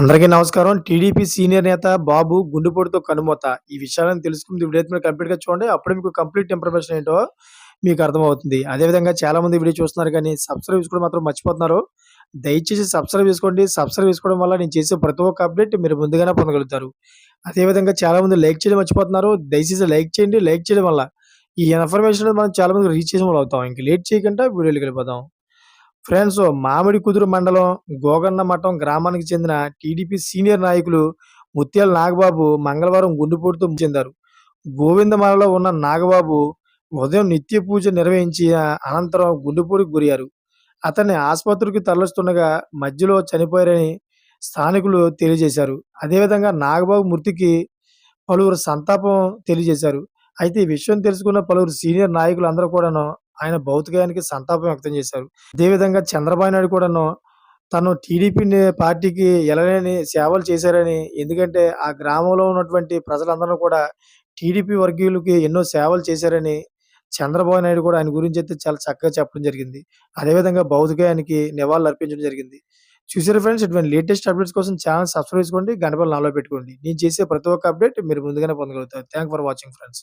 అందరికీ నమస్కారం. TDP senior నేత బాబు గుండెపోటుతో కనుమూత ఈ విషయాలను తెలుసుకుంది వీడియో అయితే మీరు కంప్లీట్‌గా చూడండి. అప్పుడు మీకు కంప్లీట్ ఇన్ఫర్మేషన్ ఏంటో మీకు అర్థమవుతుంది. అదేవిధంగా చాలామంది వీడియో చూస్తున్నారు కానీ సబ్స్క్రైబ్ చేసుకోవడం మాత్రం మర్చిపోతున్నారు. దయచేసి సబ్స్క్రైబ్ చేసుకోండి. సబ్స్క్రైబ్ చేసుకోవడం వల్ల నేను చేసే ప్రతి ఒక్క అప్డేట్ మీరు ముందుగానే పొందగలుగుతారు. అదేవిధంగా చాలామంది లైక్ చేయడం మర్చిపోతున్నారు. దయచేసి లైక్ చేయండి. లైక్ చేయడం వల్ల ఈ ఇన్ఫర్మేషన్ మనం చాలామందికి రీచ్ చేసిన వాళ్ళు అవుతాం. ఇంక లేట్ చేయకుండా వీడియోకి వెళ్ళిపోదాం. ఫ్రెండ్స్ మామిడి కుదురు మండలం గోగన్న మఠం గ్రామానికి చెందిన టీడీపీ సీనియర్ నాయకులు ముత్యాల నాగబాబు మంగళవారం గుండెపోటుతో చెందారు. గోవిందమాలలో ఉన్న నాగబాబు ఉదయం నిత్య పూజ నిర్వహించి అనంతరం గుండెపోటుకు గురయ్యారు. అతన్ని ఆసుపత్రికి తరలిస్తుండగా మధ్యలో చనిపోయారని స్థానికులు తెలియజేశారు. అదేవిధంగా నాగబాబు మృతికి పలువురు సంతాపం తెలియజేశారు. అయితే ఈ విషయం తెలుసుకున్న పలువురు సీనియర్ నాయకులు అందరూ కూడాను ఆయన భౌతికానికి సంతాపం వ్యక్తం చేశారు. అదేవిధంగా చంద్రబాబు నాయుడు కూడాను తను టీడీపీ పార్టీకి ఎనలేని సేవలు చేశారని, ఎందుకంటే ఆ గ్రామంలో ఉన్నటువంటి ప్రజలందరూ కూడా టీడీపీ వర్గీయులకి ఎన్నో సేవలు చేశారని చంద్రబాబు నాయుడు కూడా ఆయన గురించి అయితే చాలా చక్కగా చెప్పడం జరిగింది. అదేవిధంగా భౌతికాయానికి నివాళులు అర్పించడం జరిగింది. చూసారు ఫ్రెండ్స్ ఇటువంటి లేటెస్ట్ అప్డేట్స్ కోసం ఛానల్ సబ్స్క్రైబ్ చేసుకోండి. గంటపల్లి నాలో పెట్టుకోండి. నేను చేసే ప్రతి ఒక్క అప్డేట్ మీరు ముందుగానే పొందగలుగుతారు. Thank for watching friends.